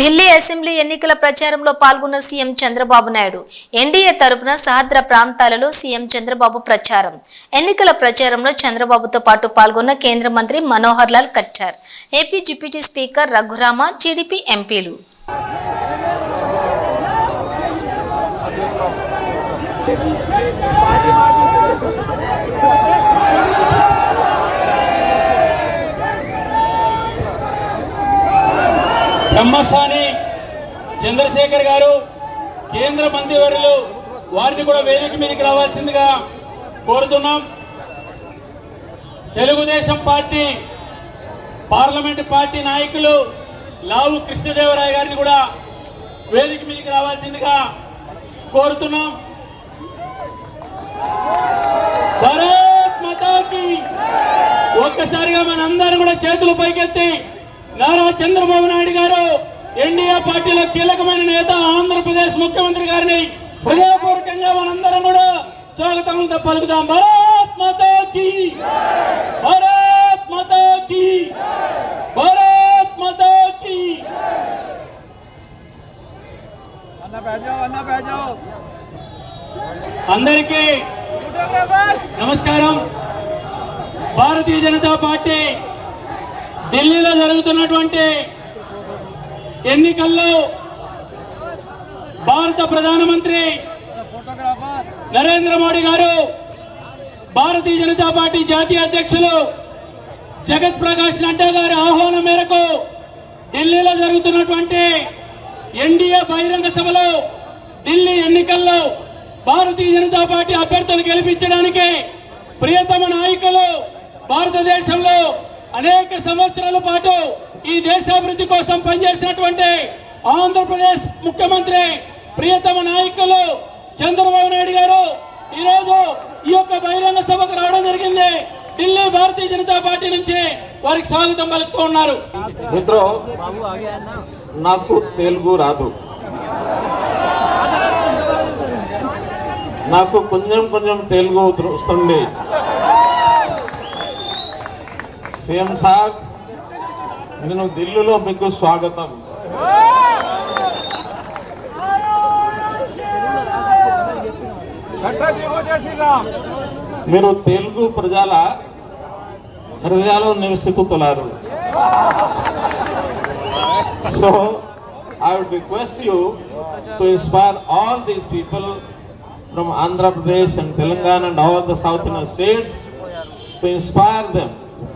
Delhi assembly ఎన్నికల ప్రచారంలో పాల్గొన్న సీఎం చంద్రబాబు నాయుడు. ఎన్డీఏ తరపున సహద్ర ప్రాంతాలలో సీఎం చంద్రబాబు ప్రచారం. ఎన్నికల ప్రచారంలో చంద్రబాబుతో పాటు పాల్గొన్న కేంద్ర మంత్రి Manohar Lal Khattar AP deputy speaker Raghurama TDP ఎంపీలు. బ్రహ్మస్థాని చంద్రశేఖర్ గారు కేంద్ర మంత్రివర్యులు వారిని కూడా వేదిక మీదకి రావాల్సిందిగా కోరుతున్నాం. తెలుగుదేశం పార్టీ పార్లమెంట్ పార్టీ నాయకులు లావు కృష్ణదేవరాయ గారిని కూడా వేదిక మీదకి రావాల్సిందిగా కోరుతున్నాం. భారత్ మతాకి ఒక్కసారిగా మనందరం కూడా చేతులు పైకెత్తి నారా చంద్రబాబు నాయుడు గారు ఎన్డీఏ పార్టీలో కీలకమైన నేత ఆంధ్రప్రదేశ్ ముఖ్యమంత్రి గారిని హృదయపూర్వకంగా మనందరం కూడా స్వాగతం పలుకుదాం. భారత్ మాతా కీ భారత్ మాతా కీ భారత్ మాతా అందరికీ నమస్కారం. భారతీయ జనతా పార్టీ ఢిల్లీలో జరుగుతున్నటువంటి ఎన్నికల్లో భారత ప్రధానమంత్రి నరేంద్ర మోడీ గారు భారతీయ జనతా పార్టీ జాతీయ అధ్యక్షులు జగత్ ప్రకాష్ నడ్డా గారి ఆహ్వానం మేరకు ఢిల్లీలో జరుగుతున్నటువంటి ఎన్డీఏ బహిరంగ సభలో ఢిల్లీ ఎన్నికల్లో భారతీయ జనతా పార్టీ అభ్యర్థులు గెలిపించడానికి ప్రియతమ నాయకులు భారతదేశంలో అనేక సంవత్సరాల పాటు ఈ దేశాభివృద్ధి కోసం పనిచేసినటువంటి ఆంధ్రప్రదేశ్ ముఖ్యమంత్రి ప్రియతమ నాయకులు చంద్రబాబు నాయుడు గారు ఈరోజు ఈ యొక్క బహిరంగ సభకు రావడం జరిగింది. ఢిల్లీ భారతీయ జనతా పార్టీ నుంచి వారికి స్వాగతం పలుకుతూ ఉన్నారు. మిత్రం నాకు తెలుగు రాదు. నాకు కొంచెం కొంచెం తెలుగు వస్తుంది. సీఎం సాబ్ నేను ఢిల్లీలో మీకు స్వాగతం. మీరు తెలుగు ప్రజల హృదయాలు నివసిపుతున్నారు. So I would request you to inspire all these people from Andhra Pradesh and Telangana and all the south Indian states to inspire them